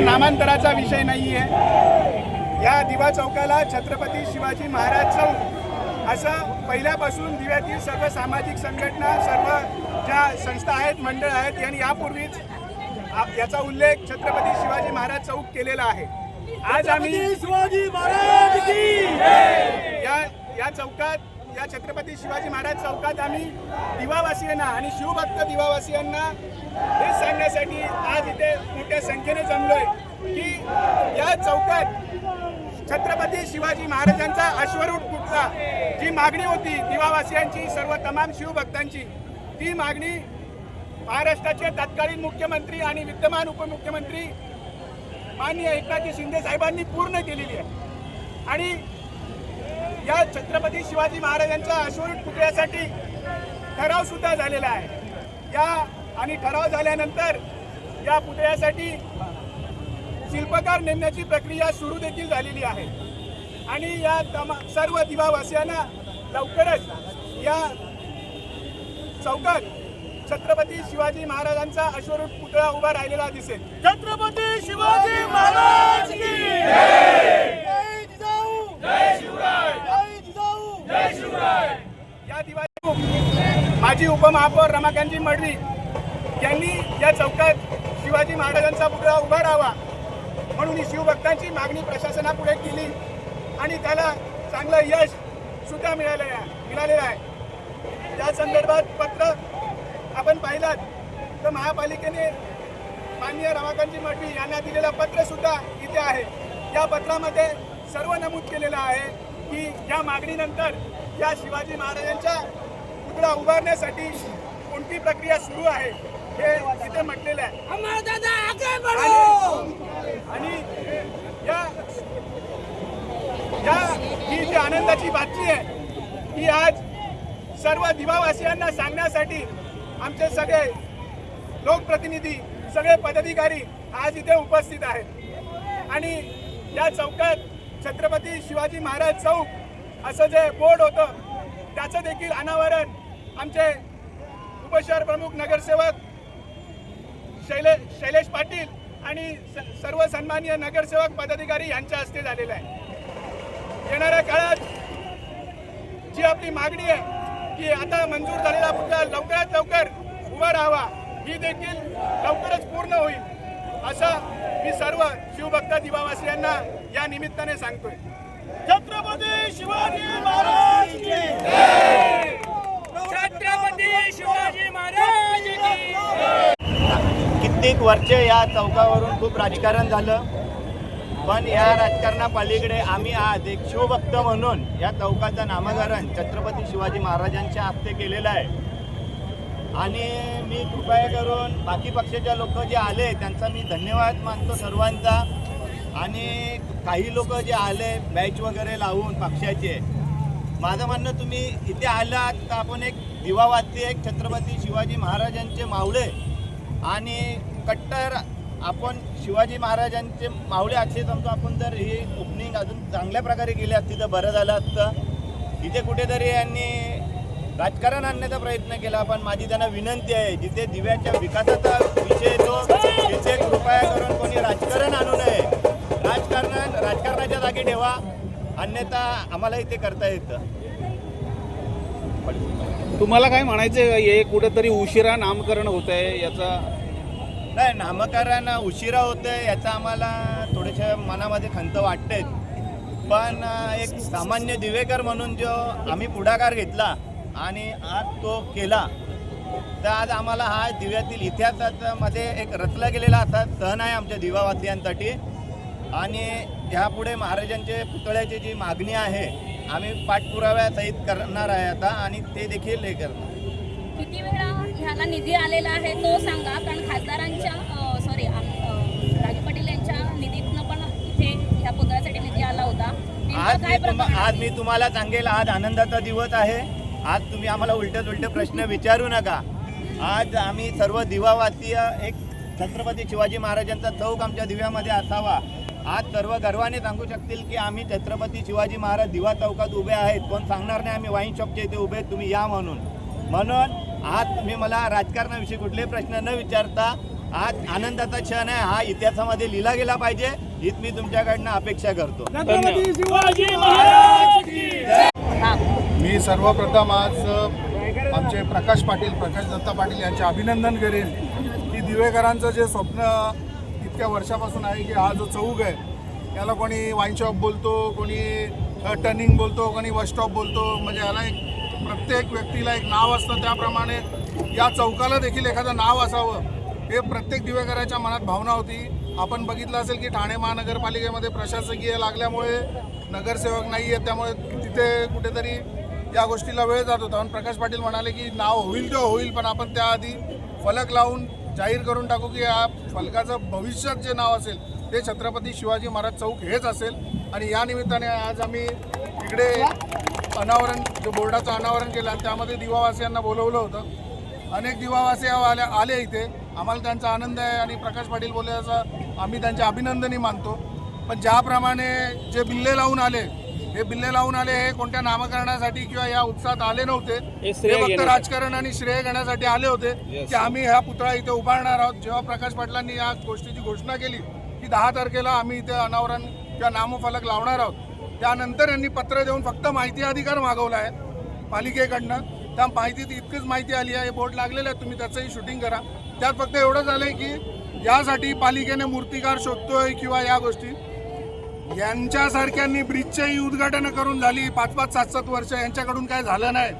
नामांतराचा विषय नाही आहे या दिवा चौकाला छत्रपती शिवाजी महाराज चौक असं पहिल्यापासून दिव्यातील सर्व सामाजिक संघटना सर्व ज्या संस्था आहेत मंडळ आहेत यांनी यापूर्वीच याचा उल्लेख छत्रपती शिवाजी महाराज चौक केलेला आहे. आज आम्ही शिवाजी महाराज की या या चौकात छत्रपती शिवाजी महाराज चौकात आम्ही दिवावासियांना आणि शिवभक्त दिवावासियांना हे सांगण्यासाठी आज इथे मोठ्या संख्येने जमलोय की या चौकात छत्रपती शिवाजी महाराजांचा अश्वरूढ पुतळा जी मागणी होती दिवावासियांची सर्व तमाम शिवभक्तांची ती मागणी महाराष्ट्राचे तत्कालीन मुख्यमंत्री आणि विद्यमान उपमुख्यमंत्री माननीय एकनाथजी शिंदे साहेबांनी पूर्ण केलेली आहे. आणि या छत्रपती शिवाजी महाराजांच्या अश्वरूढ पुतळ्यासाठी ठराव सुद्धा झालेला आहे. या आणि ठराव झाल्यानंतर या पुतळ्यासाठी शिल्पकार नेमण्याची प्रक्रिया सुरू देखील झालेली आहे. आणि या तमा सर्व दिवावासियांना लवकरच या चौकात छत्रपती शिवाजी महाराजांचा अश्वरूढ पुतळा उभा राहिलेला दिसेल. छत्रपती शिवाजी महाराज की जय जिजाऊ जय शिवराय जय जिजाऊ जय शिवराय या दिवाळी माजी उपमहापौर रमाकांतजी मडवी यांनी या चौकात शिवाजी महाराजांचा पुतळा उभा राहावा म्हणून ही शिवभक्तांची मागणी प्रशासनापुढे केली आणि त्याला चांगलं यश सुद्धा मिळालेलं आहे मिळालेलं आहे. त्या संदर्भात पत्र आपण पाहिलात. तर महापालिकेने माननीय रमाकांतजी मडवी यांना दिलेलं पत्र सुद्धा इथे आहे. या पत्रामध्ये सर्व नमूद केलेलं आहे की या मागणीनंतर या शिवाजी महाराजांच्या पुतळा उभारण्यासाठी कोणती प्रक्रिया सुरू आहे हे इथे म्हटलेलं आहे. आणि- आणि या या ही जी आनंदाची बातमी आहे ही आज सर्व दिवावासियांना सांगण्यासाठी आमचे सगळे लोकप्रतिनिधी सगळे पदाधिकारी आज इथे उपस्थित आहेत. आणि या चौकात छत्रपती शिवाजी महाराज चौक असं जे बोर्ड होतं त्याचं देखील अनावरण आमचे उपशहर प्रमुख नगरसेवक शैले शैलेश पाटील आणि स- सर्व सन्माननीय नगरसेवक पदाधिकारी यांच्या हस्ते झालेलं आहे. येणाऱ्या काळात जी आपली मागणी आहे की आता मंजूर झालेला मुद्दा लवकरात लवकर उभा राहावा ही देखील लवकरच पूर्ण होईल असं मी सर्व शिवभक्त दिवावासियांना या निमित्ताने सांगतोय. छत्रपती शिवाजी महाराज की छत्रपती शिवाजी महाराज की कित्येक वर्ष या चौकावरून खूप राजकारण झालं. पण या राजकारणापलीकडे आम्ही आज एक शिवभक्त म्हणून या चौकाचं नामकरण छत्रपती शिवाजी महाराजांच्या हस्ते केलेलं आहे. आणि मी कृपया करून बाकी पक्षाच्या लोक जे आले त्यांचा मी धन्यवाद मानतो सर्वांचा. आणि काही लोक जे आले बॅच वगैरे लावून पक्षाचे. माझं म्हणणं तुम्ही इथे आलात तर आपण एक दिवावाती एक छत्रपती शिवाजी महाराजांचे मावळे आणि कट्टर आपण शिवाजी महाराजांचे मावळे असे समजा आपण जर ही ओपनिंग अजून चांगल्या प्रकारे केली असती तर बरं झालं असतं. इथे कुठेतरी यांनी राजकारण आणण्याचा प्रयत्न केला पण माझी त्यांना विनंती आहे जिथे दिव्याच्या विकासाचा विषय येतो तिथे कृपया करून कोणी राजकारण आणू नये. राजकारण राजकारणाच्या जागी ठेवा. अन्यथा आम्हाला इथे करता येतं. तुम्हाला काय म्हणायचं हे कुठेतरी उशिरा नामकरण होत आहे याचा नाही नामकरण उशिरा होतं याचा आम्हाला थोडेशा मनामध्ये खंत वाटते पण एक सामान्य दिवेकर म्हणून जो आम्ही पुढाकार घेतला आणि आज तो केला तर आज आम्हाला हा दिव्यातील इतिहासामध्ये एक रचला गेलेला असा सण आहे आमच्या दिवावासियांसाठी. आणि ह्यापुढे महाराजांचे पुतळ्याची जी मागणी आहे आम्ही पाठपुराव्यासहित करणार आहे आता आणि ते देखील हे करणार. किती वेळा ह्याला निधी आलेला आहे तो सांगा. कारण खासदारांच्या सॉरी राजू पाटील यांच्या निधीतनं पण इथे ह्या पुतळ्यासाठी निधी आला होता. आज मी तुम- आज? मी तुम्हाला सांगेल आज आनंदाचा दिवस आहे. आज तुम्ही आम्हाला उलटे उलटे प्रश्न विचारू नका. आज आम्ही सर्व दिवावासीय एक छत्रपती शिवाजी महाराजांचा चौक आमच्या दिव्यामध्ये असावा. आज सर्व गर्वाने सांगू शकतील की आम्ही छत्रपती शिवाजी महाराज दिवा चौकात उभे आहेत. कोण सांगणार नाही आम्ही वाईन शॉपच्या इथे उभे आहेत, तुम्ही या म्हणून. म्हणून आज तुम्ही मला राजकारणाविषयी कुठलेही प्रश्न न विचारता हा आनंदाचा क्षण आहे हा इतिहासामध्ये लिहिला गेला पाहिजे हीच मी तुमच्याकडनं अपेक्षा करतो. छत्रपती शिवाजी महाराज की मी सर्वप्रथम आज आमचे प्रकाश पाटील प्रकाश दत्ता पाटील यांचे अभिनंदन करेन की दिवेकरांचं जे स्वप्न इतक्या वर्षापासून आहे की हा जो चौक आहे याला कोणी वाईन शॉप बोलतो कोणी टर्निंग बोलतो कोणी बस स्टॉप बोलतो म्हणजे याला एक प्रत्येक व्यक्तीला एक नाव असतं. त्याप्रमाणे या चौकाला देखील एखादं नाव असावं हे प्रत्येक दिवेकराच्या मनात भावना होती. आपण बघितलं असेल की ठाणे महानगरपालिकेमध्ये प्रशासकीय लागल्यामुळे नगरसेवक नाही आहेत त्यामुळे तिथे कुठेतरी या गोष्टीला वेळ जात होता. पण प्रकाश पाटील म्हणाले की नाव होईल तेव्हा होईल पण आपण त्याआधी फलक लावून जाहीर करून टाकू की या फलकाचं भविष्यात जे नाव असेल ते छत्रपती शिवाजी महाराज चौक हेच असेल. आणि या निमित्ताने आज आम्ही इकडे अनावरण जो बोर्डाचं अनावरण केलं आणि त्यामध्ये दिवावासियांना बोलवलं होतं. अनेक दिवावासी आले आले इथे. आम्हाला त्यांचा आनंद आहे आणि प्रकाश पाटील बोलले असं आम्ही त्यांचे अभिनंदनही मानतो. पण ज्याप्रमाणे जे बिल्ले लावून आले हे बिल्ले लावून आले हे कोणत्या नामकरणासाठी किंवा या उत्साहात आले नव्हते हे फक्त. राजकारण आणि श्रेय घेण्यासाठी आले होते की आम्ही हा पुतळा इथे उभारणार आहोत. जेव्हा प्रकाश पाटलांनी या गोष्टीची घोषणा केली की दहा तारखेला आम्ही इथे अनावरण किंवा नामफलक लावणार आहोत त्यानंतर यांनी पत्र देऊन फक्त माहिती अधिकार मागवला आहे पालिकेकडनं. त्या माहितीत इतकीच माहिती आली आहे बोर्ड लागलेलं आहे तुम्ही त्याचंही शूटिंग करा. त्यात फक्त एवढं झालं आहे की यासाठी पालिकेने मूर्तिकार शोधतोय किंवा या गोष्टी. यांच्यासारख्यांनी ब्रिजचेही उद्घाटन करून झाली. पाच पाच सात सात वर्ष यांच्याकडून काय झालं नाही.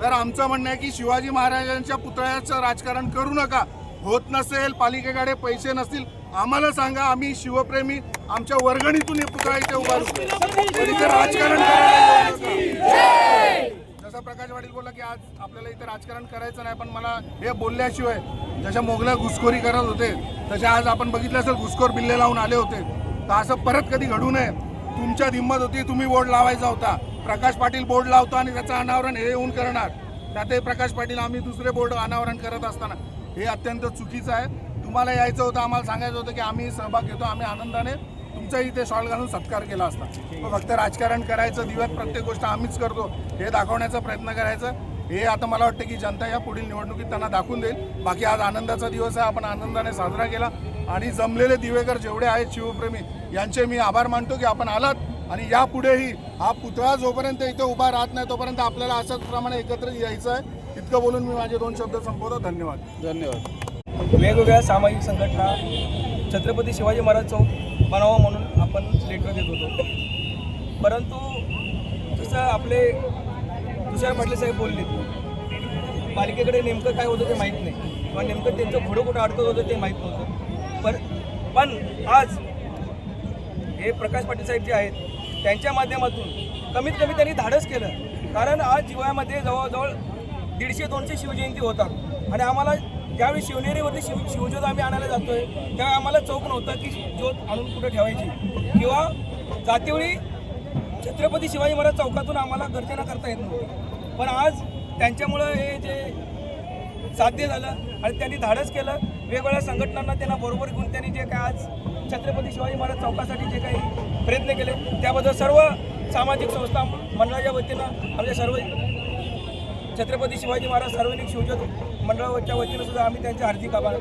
तर आमचं म्हणणं आहे की शिवाजी महाराजांच्या पुतळ्याचं राजकारण करू नका. होत नसेल पालिकेकडे पैसे नसतील आम्हाला सांगा आम्ही शिवप्रेमी आमच्या वर्गणीतून हे पुतळा इथे उभारू पण इथे राजकारण करायला जसं प्रकाश पाटील बोलला की आज आपल्याला इथे राजकारण करायचं नाही पण मला हे बोलल्याशिवाय जशा मोगला घुसखोरी करत होते तसे आज आपण बघितलं असेल घुसखोर बिल्ले लावून आले होते. तर असं परत कधी घडू नये. तुमच्यात हिंमत होती तुम्ही बोर्ड लावायचा होता. प्रकाश पाटील बोर्ड लावतो आणि त्याचं अनावरण हे येऊन करणार. त्यातही प्रकाश पाटील आम्ही दुसरे बोर्ड अनावरण करत असताना. हे अत्यंत चुकीचं आहे. तुम्हाला यायचं होतं आम्हाला सांगायचं होतं की आम्ही सहभाग घेतो आम्ही आनंदाने तुमचा इथे शॉल घालून सत्कार केला असता. फक्त राजकारण करायचं दिव्यात प्रत्येक गोष्ट आम्हीच करतो. हे दाखवण्याचा प्रयत्न करायचा. हे आता मला वाटतं की जनता या पुढील निवडणुकीत त्यांना दाखवून देईल. बाकी आज आनंदाचा दिवस आहे. आपण आनंदाने साजरा केला. आणि जमलेले दिवेकर जेवढे आहेत शिवप्रेमी यांचे मी आभार मानतो की आपण आलात. आणि यापुढेही हा पुतळा जोपर्यंत इथे उभा राहत नाही तोपर्यंत आपल्याला अशाच प्रमाणे एकत्र यायचं आहे. इतकं बोलून मी माझे दोन शब्द संपवतो. धन्यवाद. धन्यवाद. वेगवेगळ्या सामाजिक संघटना छत्रपती शिवाजी महाराज चौक बनावं म्हणून आपण लेटर देत होतो परंतु जसं आपले तुषार पाटील साहेब बोलले पालिकेकडे नेमकं काय होतं ते माहीत नाही. किंवा नेमकं त्यांचं घोडं कुठं अडकत होतं ते माहीत नव्हतं. पर पण आज हे प्रकाश पाटील साहेब जे आहेत त्यांच्या माध्यमातून कमीत कमी त्यांनी धाडस केलं. कारण आज जिवाळ्यामध्ये जवळजवळ दीडशे दोनशे शिवजयंती होतात. आणि आम्हाला ज्यावेळी शिवनेरीवरती शिव शिवज्योत आम्ही आणायला जातोय त्यावेळी आम्हाला चौक नव्हता की ज्योत आणून कुठे ठेवायची. किंवा जातेवेळी छत्रपती शिवाजी महाराज चौकातून आम्हाला गर्जना करता येत नव्हती. पण आज त्यांच्यामुळं हे जे साध्य झालं आणि त्यांनी धाडस केलं वेगवेगळ्या संघटनांना त्यांना बरोबर घेऊन त्यांनी जे काय आज छत्रपती शिवाजी महाराज चौकासाठी जे काही प्रयत्न केले त्याबद्दल सर्व सामाजिक संस्था मंडळाच्या वतीनं आमच्या सर्व छत्रपती शिवाजी महाराज सार्वजनिक शिवजोत मंडळाच्या वतीनं सुद्धा आम्ही त्यांचे हार्दिक आभार